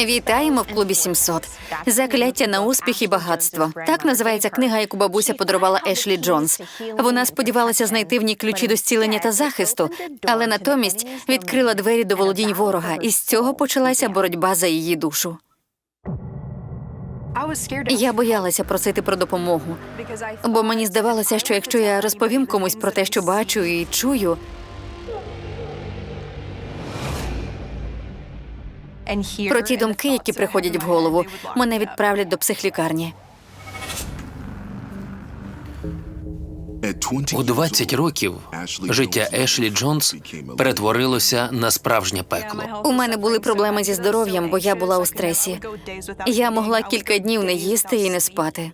Вітаємо в клубі 700. Закляття на успіх і багатство. Так називається книга, яку бабуся подарувала Ешлі Джонс. Вона сподівалася знайти в ній ключі до зцілення та захисту, але натомість відкрила двері до володінь ворога, і з цього почалася боротьба за її душу. Я боялася просити про допомогу, бо мені здавалося, що якщо я розповім комусь про те, що бачу і чую, про ті думки, які приходять в голову, мене відправлять до психлікарні. У 20 років життя Ешлі Джонс перетворилося на справжнє пекло. У мене були проблеми зі здоров'ям, бо я була у стресі. Я могла кілька днів не їсти і не спати.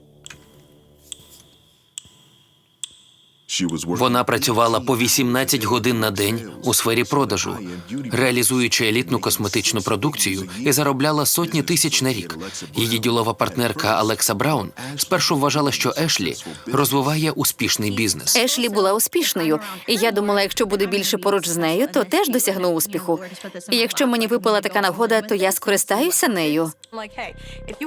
Вона працювала по 18 годин на день у сфері продажу, реалізуючи елітну косметичну продукцію і заробляла сотні тисяч на рік. Її ділова партнерка Алекса Браун спершу вважала, що Ешлі розвиває успішний бізнес. Ешлі була успішною, і я думала, якщо буду більше поруч з нею, то теж досягну успіху. І якщо мені випала така нагода, то я скористаюся нею.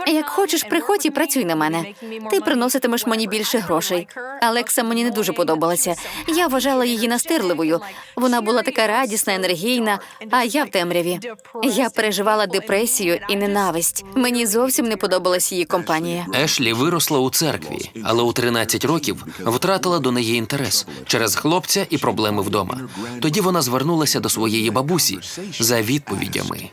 Як хочеш, приходь і працюй на мене. Ти приноситимеш мені більше грошей. Алекса мені не дуже подобалася. Я вважала її настирливою. Вона була така радісна, енергійна, а я в темряві. Я переживала депресію і ненависть. Мені зовсім не подобалась її компанія. Ешлі виросла у церкві, але у 13 років втратила до неї інтерес через хлопця і проблеми вдома. Тоді вона звернулася до своєї бабусі за відповідями.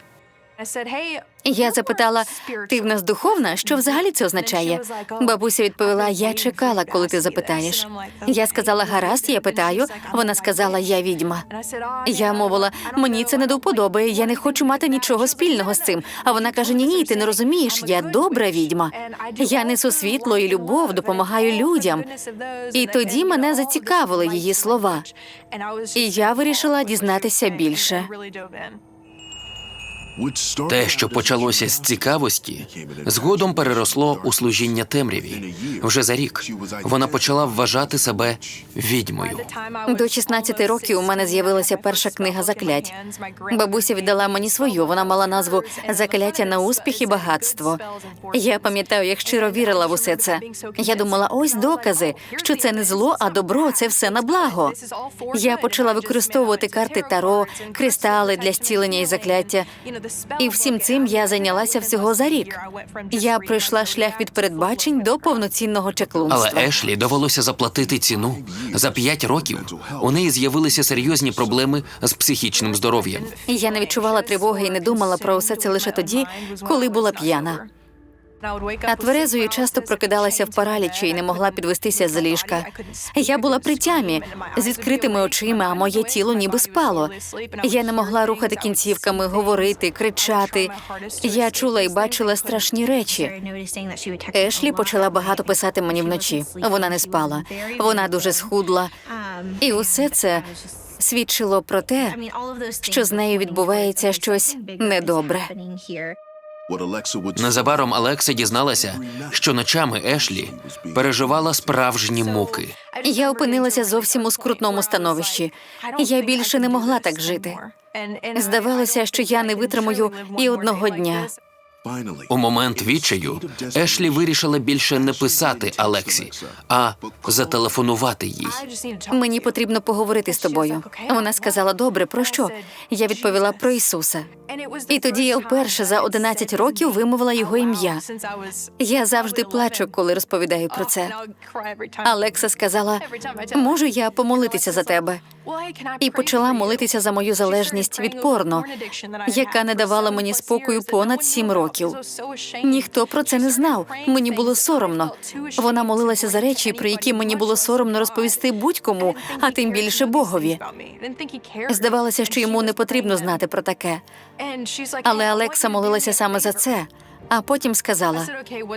Я запитала: ти в нас духовна? Що взагалі це означає? Бабуся відповіла: Я чекала, коли ти запитаєш. Я сказала, гаразд, я питаю. Вона сказала, я відьма. Я мовила, мені це не до вподоби, я не хочу мати нічого спільного з цим. А вона каже: Ні, ні, ти не розумієш, я добра відьма. Я несу світло і любов, допомагаю людям. І тоді мене зацікавили її слова. І я вирішила дізнатися більше. Те, що почалося з цікавості, згодом переросло у служіння темряві. Вже за рік вона почала вважати себе відьмою. До 16 років у мене з'явилася перша книга заклять. Бабуся віддала мені свою. Вона мала назву Закляття на успіх і багатство. Я пам'ятаю, як щиро вірила в усе це. Я думала, ось докази, що це не зло, а добро це все на благо. Я почала використовувати карти таро, кристали для зцілення і закляття. І всім цим я зайнялася всього за рік. Я пройшла шлях від передбачень до повноцінного Але. Ешлі довелося заплатити ціну. За п'ять років у неї з'явилися серйозні проблеми з психічним здоров'ям. Я не відчувала тривоги і не думала про усе це лише тоді, коли була п'яна. А тверезою часто прокидалася в паралічі і не могла підвестися з ліжка. Я була при тямі з відкритими очима, а моє тіло ніби спало. Я не могла рухати кінцівками, говорити, кричати. Я чула і бачила страшні речі. Ешлі почала багато писати мені вночі. Вона не спала. Вона дуже схудла. І усе це свідчило про те, що з нею відбувається щось недобре. Незабаром Алекса дізналася, що ночами Ешлі переживала справжні муки. Я опинилася зовсім у скрутному становищі. Я більше не могла так жити. Здавалося, що я не витримаю і одного дня. У момент відчаю Ешлі вирішила більше не писати Алексі, а зателефонувати їй. Мені потрібно поговорити з тобою. Вона сказала: добре, про що? Я відповіла про Ісуса. І тоді я вперше за 11 років вимовила його ім'я. Я завжди плачу, коли розповідаю про це. Алекса сказала: можу я помолитися за тебе? І почала молитися за мою залежність від порно, яка не давала мені спокою понад сім років. Ніхто про це не знав. Мені було соромно. Вона молилася за речі, про які мені було соромно розповісти будь-кому, а тим більше Богові. Здавалося, що йому не потрібно знати про таке. Але Алекса молилася саме за це. А потім сказала: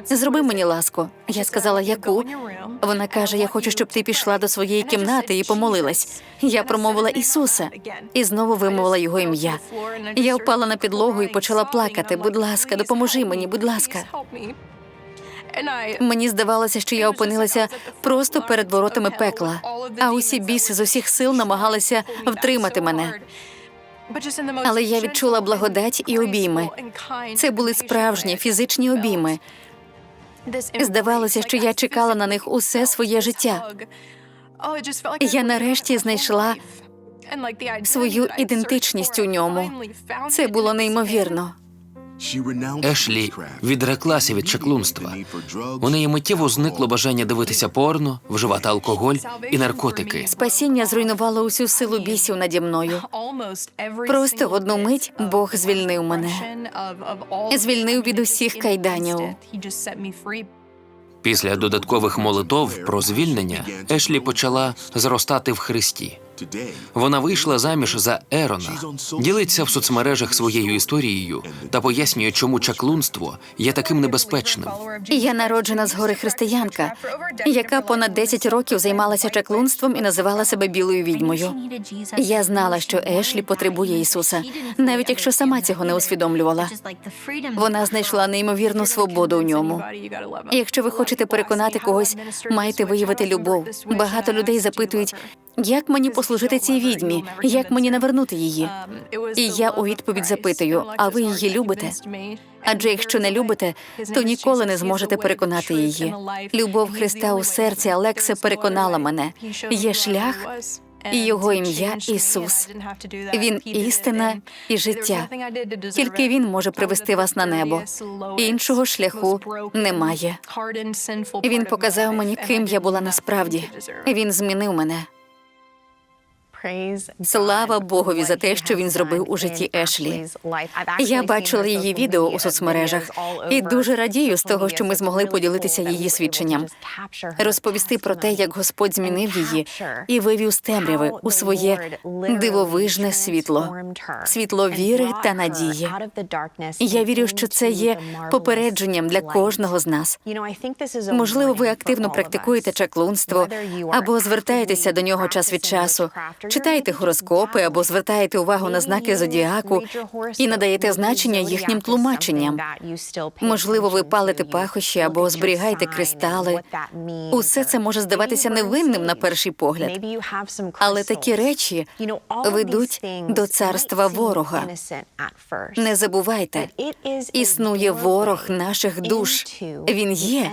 зроби мені ласку. Я сказала, яку? Вона каже: Я хочу, щоб ти пішла до своєї кімнати і помолилась. Я промовила Ісуса і знову вимовила його ім'я. Я впала на підлогу і почала плакати. Будь ласка, допоможи мені, будь ласка. Мені здавалося, що я опинилася просто перед воротами пекла, а усі біси з усіх сил намагалися втримати мене. Але я відчула благодать і обійми. Це були справжні фізичні обійми. Здавалося, що я чекала на них усе своє життя. Я нарешті знайшла свою ідентичність у ньому. Це було неймовірно. Ешлі відреклася від чаклунства. У неї миттєво зникло бажання дивитися порно, вживати алкоголь і наркотики. Спасіння зруйнувало усю силу бісів наді мною. Просто в одну мить Бог звільнив мене. Звільнив від усіх кайданів. Після додаткових молитов про звільнення Ешлі почала зростати в Христі. Вона вийшла заміж за Ерона, ділиться в соцмережах своєю історією та пояснює, чому чаклунство є таким небезпечним. Я народжена згори християнка, яка понад 10 років займалася чаклунством і називала себе білою відьмою. Я знала, що Ешлі потребує Ісуса, навіть якщо сама цього не усвідомлювала. Вона знайшла неймовірну свободу у ньому. Якщо ви хочете переконати когось, маєте виявити любов. Багато людей запитують, як мені послужити цій відьмі, як мені навернути її. І я у відповідь запитую: а ви її любите? Адже якщо не любите, то ніколи не зможете переконати її. Любов Христа у серці Алекса переконала мене. Є шлях, і його ім'я Ісус. Він істина і життя. Тільки він може привести вас на небо. Іншого шляху немає. Він показав мені, ким я була насправді. Він змінив мене. Слава Богові за те, що він зробив у житті Ешлі. Я бачила її відео у соцмережах. і дуже радію з того, що ми змогли поділитися її свідченням, Розповісти про те, як Господь змінив її і вивів з темряви у своє дивовижне світло, світло віри та надії. Я вірю, що це є попередженням для кожного з нас. Можливо, ви активно практикуєте чаклунство або звертаєтеся до нього час від часу, читаєте гороскопи або звертаєте увагу на знаки зодіаку і надаєте значення їхнім тлумаченням. Можливо, ви палите пахощі або зберігаєте кристали. Усе це може здаватися невинним на перший погляд. Але такі речі ведуть до царства ворога. Не забувайте, існує ворог наших душ. Він є,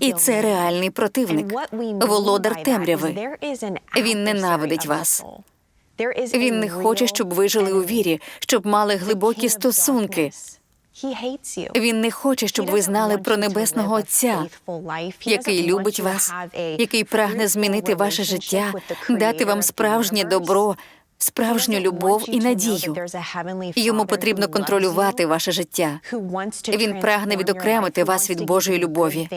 і це реальний противник, володар темряви. Він ненавидить вас. Він не хоче, щоб ви жили у вірі, щоб мали глибокі стосунки. Він не хоче, щоб ви знали про небесного Отця, який любить вас, який прагне змінити ваше життя, дати вам справжнє добро, справжню любов і надію. Йому потрібно контролювати ваше життя. Він прагне відокремити вас від Божої любові,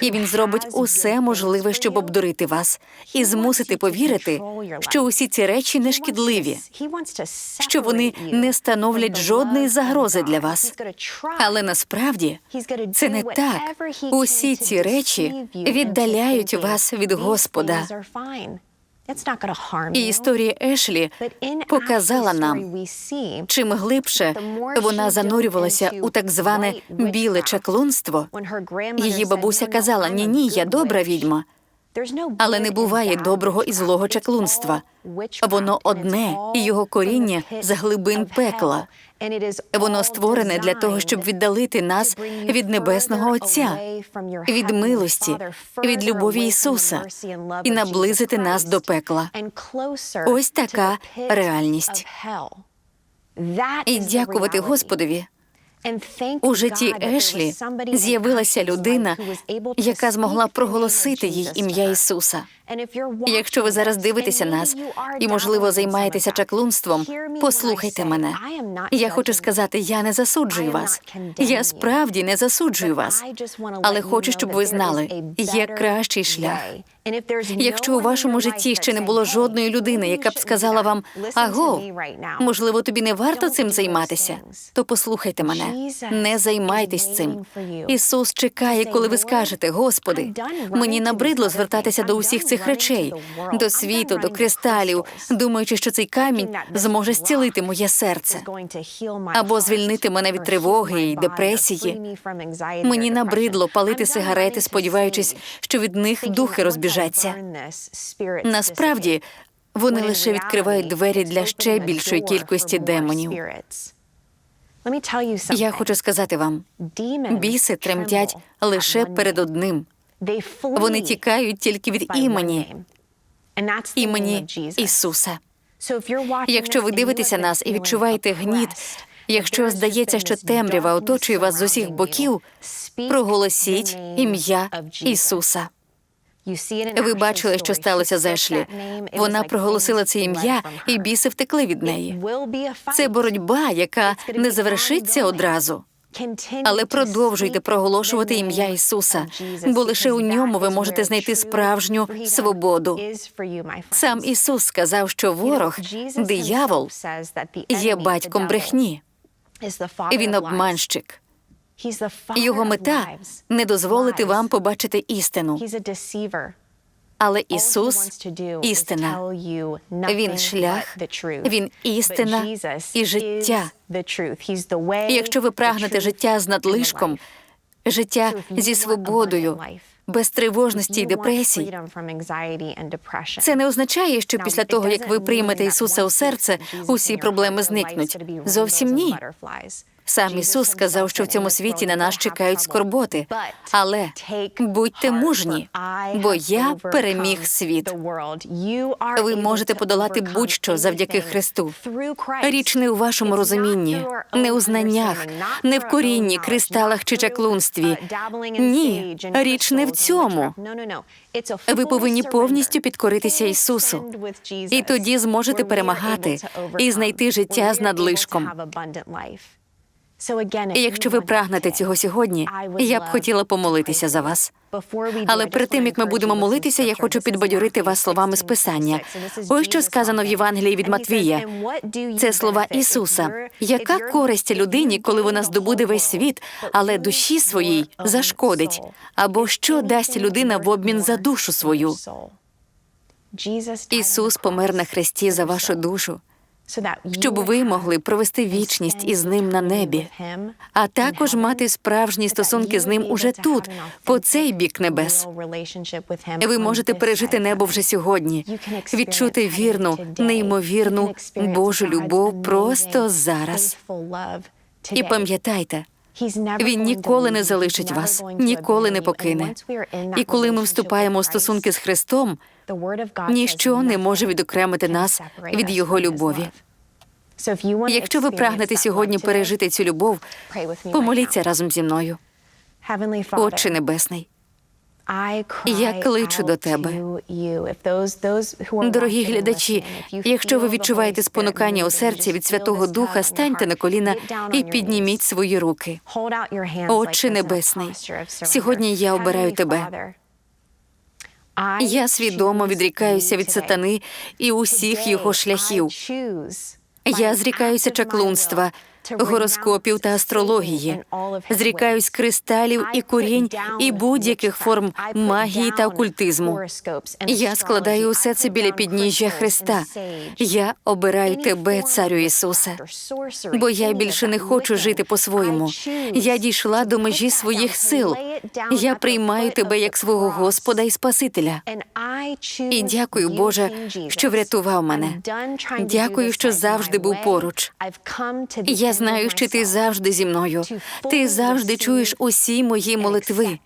і він зробить усе можливе, щоб обдурити вас і змусити повірити, що усі ці речі не шкідливі, що вони не становлять жодної загрози для вас. Але насправді це не так. Усі ці речі віддаляють вас від Господа. І історія Ешлі показала нам, чим глибше вона занурювалася у так зване біле чаклунство. Її бабуся казала: ні, ні, я добра відьма. Але не буває доброго і злого чаклунства. Воно одне, і його коріння з глибин пекла. Воно створене для того, щоб віддалити нас від небесного Отця, від милості, від любові Ісуса і наблизити нас до пекла. Ось така реальність. І дякувати Господові. У житті Ешлі з'явилася людина, яка змогла проголосити їй ім'я Ісуса. Якщо ви зараз дивитеся нас і, можливо, займаєтеся чаклунством, послухайте мене. Я хочу сказати, я не засуджую вас. Я справді не засуджую вас. Але хочу, щоб ви знали, є кращий шлях. Якщо у вашому житті ще не було жодної людини, яка б сказала вам аго, можливо, тобі не варто цим займатися, то послухайте мене, не займайтесь цим. Ісус чекає, коли ви скажете, Господи, мені набридло звертатися до усіх цих речей, до світу, до кристалів, думаючи, що цей камінь зможе зцілити моє серце або звільнити мене від тривоги і депресії. Мені набридло палити сигарети, сподіваючись, що від них духи розбіжаться. Насправді, Вони лише відкривають двері для ще більшої кількості демонів. Я хочу сказати вам, біси тремтять лише перед одним. Вони тікають тільки від імені, імені Ісуса. Якщо ви дивитеся нас і відчуваєте гніт, якщо здається, що темрява оточує вас з усіх боків, проголосіть ім'я Ісуса. Ви бачили, що сталося з Ешлі. Вона проголосила це ім'я, і біси втекли від неї. Це боротьба, яка не завершиться одразу. Але продовжуйте проголошувати ім'я Ісуса, бо лише у ньому ви можете знайти справжню свободу. Сам Ісус сказав, що ворог, диявол, є батьком брехні. Він обманщик. Його мета не дозволити вам побачити істину. Але Ісус істина. Він шлях, він істина і життя. І якщо ви прагнете життя з надлишком, життя зі свободою, без тривожності й депресій, це не означає, що після того, як ви приймете Ісуса у серце, усі проблеми зникнуть. Зовсім ні. Сам Ісус сказав, що в цьому світі на нас чекають скорботи. Але будьте мужні, бо я переміг світ. Ви можете подолати будь-що завдяки Христу. Річ не у вашому розумінні, не у знаннях, не в корінні, кристалах чи чаклунстві. Ні, річ не в цьому. Ви повинні повністю підкоритися Ісусу. І тоді зможете перемагати і знайти життя з надлишком. І якщо ви прагнете цього сьогодні, я б хотіла помолитися за вас. Але перед тим як ми будемо молитися, я хочу підбадьорити вас словами з писання. Ось що сказано в Євангелії від Матвія. Це слова Ісуса. Яка користь людині, коли вона здобуде весь світ, але душі своїй зашкодить? Або що дасть людина в обмін за душу свою? Ісус помер на хресті за вашу душу, щоб ви могли провести вічність із ним на небі, а також мати справжні стосунки з ним уже тут, по цей бік небес. Ви можете пережити небо вже сьогодні, відчути вірну, неймовірну Божу любов просто зараз. І пам'ятайте, він ніколи не залишить вас, ніколи не покине. І коли ми вступаємо у стосунки з Христом, ніщо не може відокремити нас від Його любові. Якщо ви прагнете сьогодні пережити цю любов, помоліться разом зі мною. Отче Небесний, Я кличу до тебе. дорогі глядачі, якщо ви відчуваєте спонукання у серці від Святого Духа, станьте на коліна і підніміть свої руки. Отче Небесний, сьогодні я обираю тебе. Я свідомо відрікаюся від сатани і усіх його шляхів. Я зрікаюся чаклунства, гороскопів та астрології. Зрікаюсь кристалів і курінь і будь-яких форм магії та окультизму. Я складаю усе це біля підніжжя Христа. Я обираю тебе, царю Ісусе. Бо я більше не хочу жити по-своєму. Я дійшла до межі своїх сил. Я приймаю тебе як свого Господа і Спасителя. І дякую, Боже, що врятував мене. Дякую, що завжди був поруч. Я знаю, що ти завжди зі мною. Ти завжди чуєш усі мої молитви.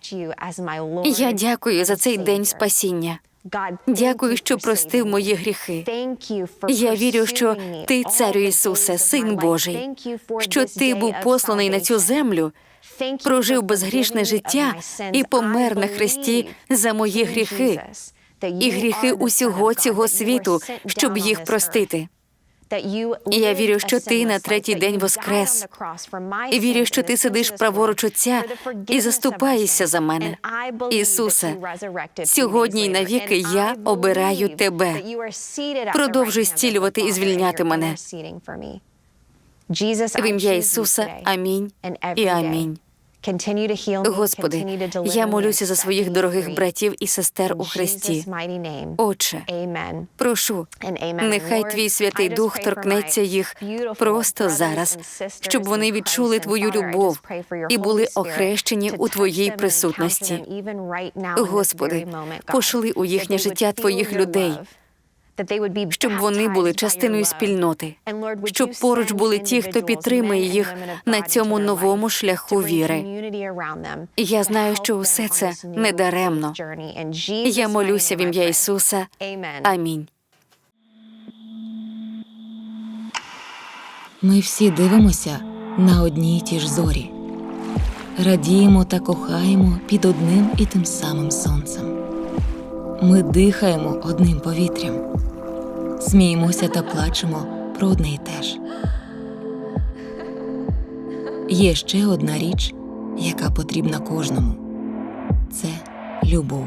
Я дякую за цей день спасіння. Дякую, що простив мої гріхи. Я вірю, що ти, царю Ісусе, син Божий, що ти був посланий на цю землю, прожив безгрішне життя і помер на хресті за мої гріхи і гріхи усього цього світу, щоб їх простити. Я вірю, що ти на третій день воскрес. І вірю, що ти сидиш праворуч Отця і заступаєшся за мене. Ісусе, сьогодні й навіки я обираю тебе. Продовжуй зцілювати і звільняти мене. В ім'я Ісуса, амінь і амінь. Господи, я молюся за своїх дорогих братів і сестер у Христі. Отче, прошу, нехай твій святий Дух торкнеться їх просто зараз, щоб вони відчули твою любов і були охрещені у твоїй присутності. Господи, пошли у їхнє життя твоїх людей. Щоб вони були частиною спільноти, щоб поруч були ті, хто підтримує їх на цьому новому шляху віри. І я знаю, що усе це не даремно. Я молюся в ім'я Ісуса. Амінь. Ми всі дивимося на одні й ті ж зорі, радіємо та кохаємо під одним і тим самим сонцем. Ми дихаємо одним повітрям, сміємося та плачемо про одне й те ж. Є ще одна річ, яка потрібна кожному це любов.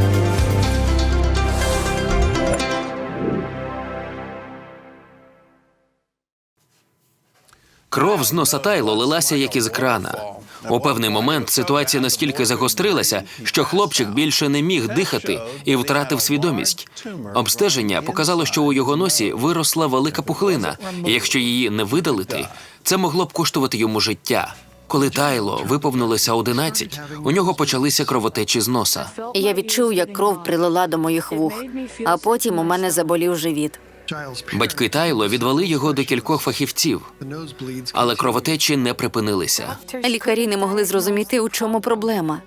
Кров з носа Тайло лилася як із крана. У певний момент ситуація настільки загострилася, що хлопчик більше не міг дихати і втратив свідомість. Обстеження показало, що у його носі виросла велика пухлина, і якщо її не видалити, це могло б коштувати йому життя. Коли Тайло виповнилося 11, у нього почалися кровотечі з носа. Я відчув, як кров прилила до моїх вух, а потім у мене заболів живіт. Батьки Тайло відвели його до кількох фахівців, але кровотечі не припинилися. Лікарі не могли зрозуміти, у чому проблема,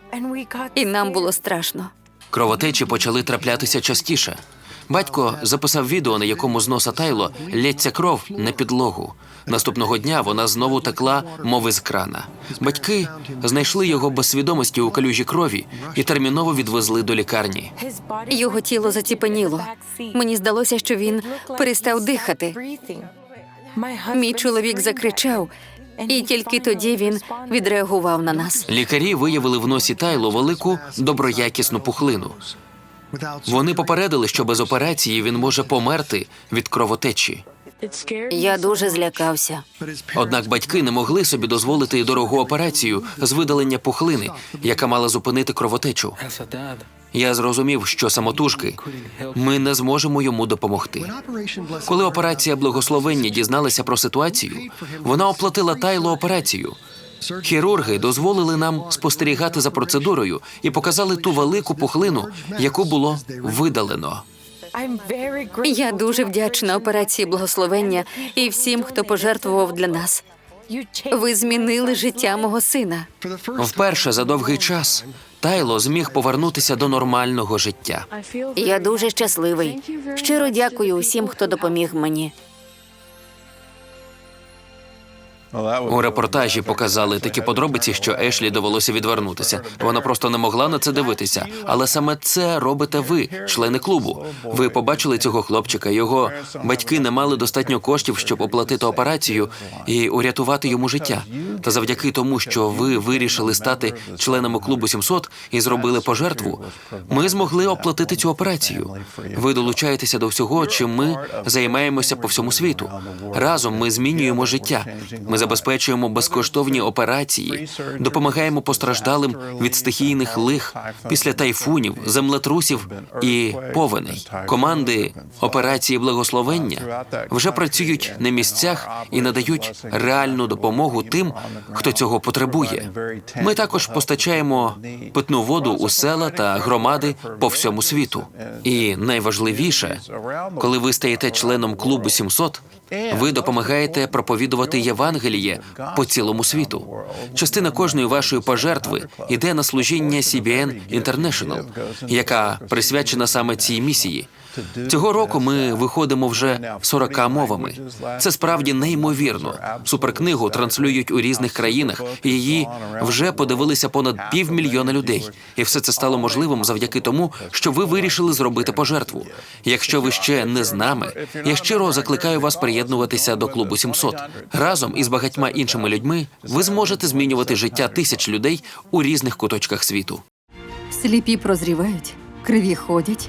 і нам було страшно. Кровотечі почали траплятися частіше. Батько записав відео, на якому з носа Тайло лється кров на підлогу. Наступного дня вона знову текла, мов із крана. Батьки знайшли його без свідомості у калюжі крові і терміново відвезли до лікарні. Його тіло заціпеніло. Мені здалося, що він перестав дихати. Мій чоловік закричав, і тільки тоді він відреагував на нас. Лікарі виявили в носі Тайло велику доброякісну пухлину. Вони попередили, що без операції він може померти від кровотечі. Я дуже злякався. Однак батьки не могли собі дозволити дорогу операцію з видалення пухлини, яка мала зупинити кровотечу. Я зрозумів, що самотужки ми не зможемо йому допомогти. Коли операція благословення дізналася про ситуацію, вона оплатила Тайло операцію. Хірурги дозволили нам спостерігати за процедурою і показали ту велику пухлину, яку було видалено. Я дуже вдячна операції благословення і всім, хто пожертвував для нас. Ви змінили життя мого сина. Вперше за довгий час Тайло зміг повернутися до нормального життя. Я дуже щасливий. Щиро дякую усім, хто допоміг мені. У репортажі показали такі подробиці, що Ешлі довелося відвернутися. Вона просто не могла на це дивитися. Але саме це робите ви, члени клубу. Ви побачили цього хлопчика. Його батьки не мали достатньо коштів, щоб оплатити операцію і урятувати йому життя. Та завдяки тому, що ви вирішили стати членами клубу 700 і зробили пожертву, ми змогли оплатити цю операцію. Ви долучаєтеся до всього, чим ми займаємося по всьому світу. Разом ми змінюємо життя. Ми забезпечуємо безкоштовні операції, допомагаємо постраждалим від стихійних лих після тайфунів, землетрусів і повеней. Команди операції благословення вже працюють на місцях і надають реальну допомогу тим, хто цього потребує. Ми також постачаємо питну воду у села та громади по всьому світу. І найважливіше, коли ви стаєте членом клубу 700, ви допомагаєте проповідувати Євангеліє Євангеліє по цілому світу. Частина кожної вашої пожертви йде на служіння CBN International, яка присвячена саме цій місії. Цього року ми виходимо вже 40 мовами. Це справді неймовірно. Суперкнигу транслюють у різних країнах, і її вже подивилися понад півмільйона людей. І все це стало можливим завдяки тому, що ви вирішили зробити пожертву. Якщо ви ще не з нами, я щиро закликаю вас приєднуватися до клубу 700. Разом із багатьма іншими людьми ви зможете змінювати життя тисяч людей у різних куточках світу. Сліпі прозрівають, криві ходять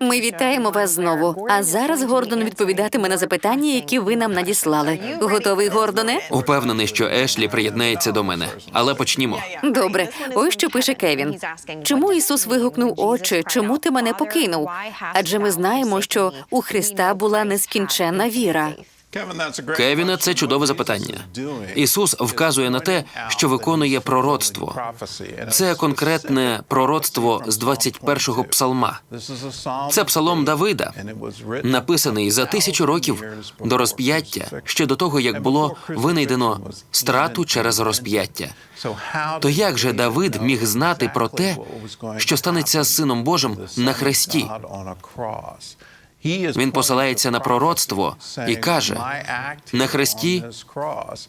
Ми вітаємо вас знову. А зараз Гордон відповідатиме на запитання, які ви нам надіслали. Готовий, Гордоне? Упевнений, що Ешлі приєднається до мене. Але почнімо. Добре, ось що пише Кевін. Чому Ісус вигукнув очі? чому ти мене покинув? Адже ми знаємо, що у Христа була нескінченна віра. Кевіне, це чудове запитання. Ісус вказує на те, що виконує пророцтво. Це конкретне пророцтво з 21-го псалма. Це псалом Давида, написаний за тисячу років до розп'яття, ще до того, як було винайдено страту через розп'яття. То як же Давид міг знати про те, що станеться з Сином Божим на хресті? Він посилається на пророцтво і каже: на хресті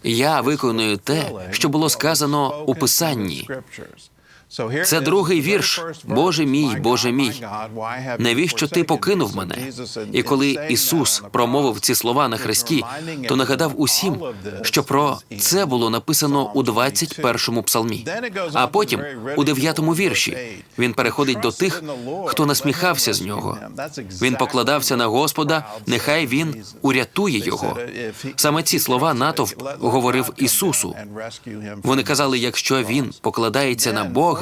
я виконую те, що було сказано у Писанні. Це другий вірш. Боже мій, Боже мій, навіщо ти покинув мене? І коли Ісус промовив ці слова на хресті, то нагадав усім, що про це було написано у 21-му псалмі. А потім, у 9-му вірші, він переходить до тих, хто насміхався з нього. Він покладався на Господа, нехай він урятує його. Саме ці слова натовп говорив Ісусу. Вони казали, якщо він покладається на Бога,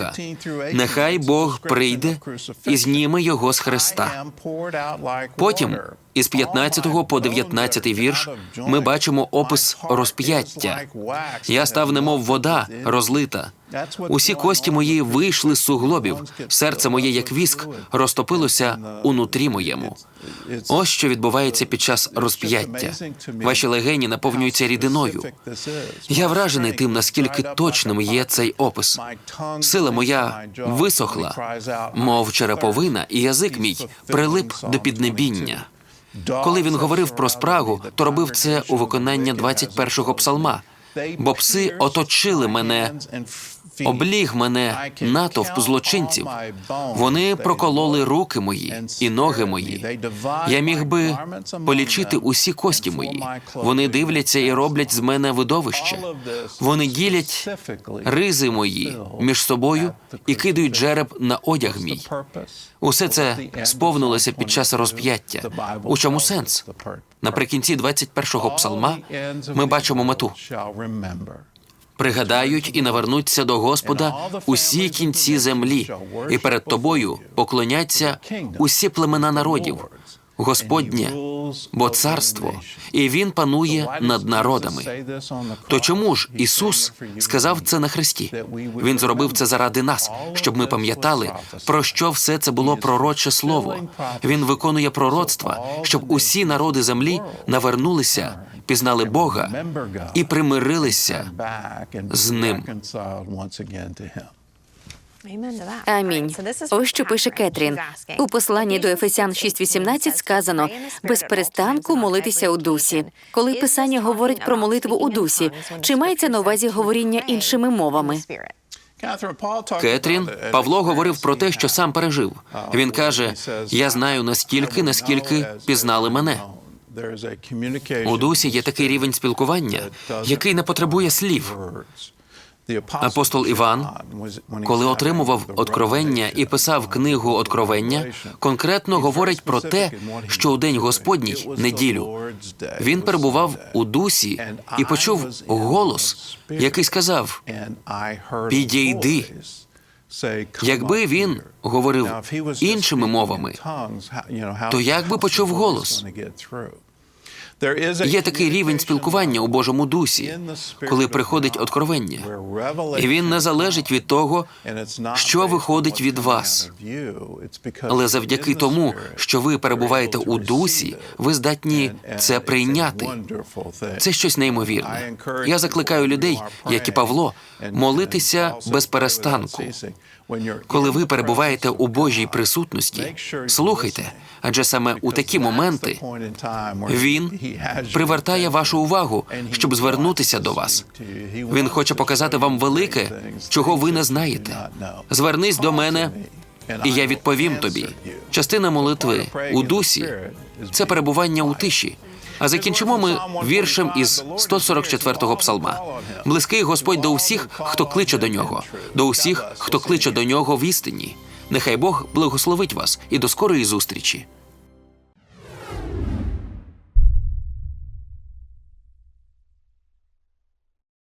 нехай Бог прийде і зніме його з хреста. Потім, із 15 по 19 вірш, ми бачимо опис розп'яття. Я став немов вода розлита. Усі кості мої вийшли з суглобів, серце моє, як віск, розтопилося унутрі моєму. Ось що відбувається під час розп'яття. Ваші легені наповнюються рідиною. Я вражений тим, наскільки точним є цей опис. Сила моя висохла, мов череповина, і язик мій прилип до піднебіння. Коли він говорив про спрагу, то робив це у виконання 21-го псалма. Бо пси оточили мене, обліг мене натовп злочинців. Вони прокололи руки мої і ноги мої. Я міг би полічити усі кості мої. Вони дивляться і роблять з мене видовище. Вони ділять ризи мої між собою і кидають жереб на одяг мій. Усе це сповнилося під час розп'яття. У чому сенс? Наприкінці 21-го псалма ми бачимо мету. Пригадають і навернуться до Господа усі кінці землі, і перед тобою поклоняться усі племена народів. Господнє, бо царство, і він панує над народами. То чому ж Ісус сказав це на хресті? Він зробив це заради нас, щоб ми пам'ятали, про що все це було пророче слово. Він виконує пророцтва, щоб усі народи землі навернулися, пізнали Бога і примирилися з ним. Амінь. Ось що пише Кетрін. У посланні до Ефесян 6.18 сказано без перестанку молитися у дусі. Коли писання говорить про молитву у дусі, чи мається на увазі говоріння іншими мовами? Кетрін Павло говорив про те, що сам пережив. Він каже: Я знаю настільки, наскільки пізнали мене. У дусі є такий рівень спілкування, який не потребує слів. Апостол Іван, коли отримував откровення і писав книгу Откровення, конкретно говорить про те, що у день Господній, неділю, він перебував у дусі і почув голос, який сказав: Підійди. якби він говорив іншими мовами, то як би почув голос? Є такий рівень спілкування у Божому дусі, коли приходить откровення, і він не залежить від того, що виходить від вас. Але завдяки тому, що ви перебуваєте у дусі, ви здатні це прийняти. Це щось неймовірне. Я закликаю людей, як і Павло, молитися без перестанку. Коли ви перебуваєте у Божій присутності, слухайте, адже саме у такі моменти він привертає вашу увагу, щоб звернутися до вас. Він хоче показати вам велике, чого ви не знаєте. Звернись до мене, і я відповім тобі. Частина молитви у дусі це перебування у тиші. А закінчимо ми віршем із 144-го псалма. Близький Господь до усіх, хто кличе до нього, до усіх, хто кличе до нього в істині. Нехай Бог благословить вас і до скорої зустрічі.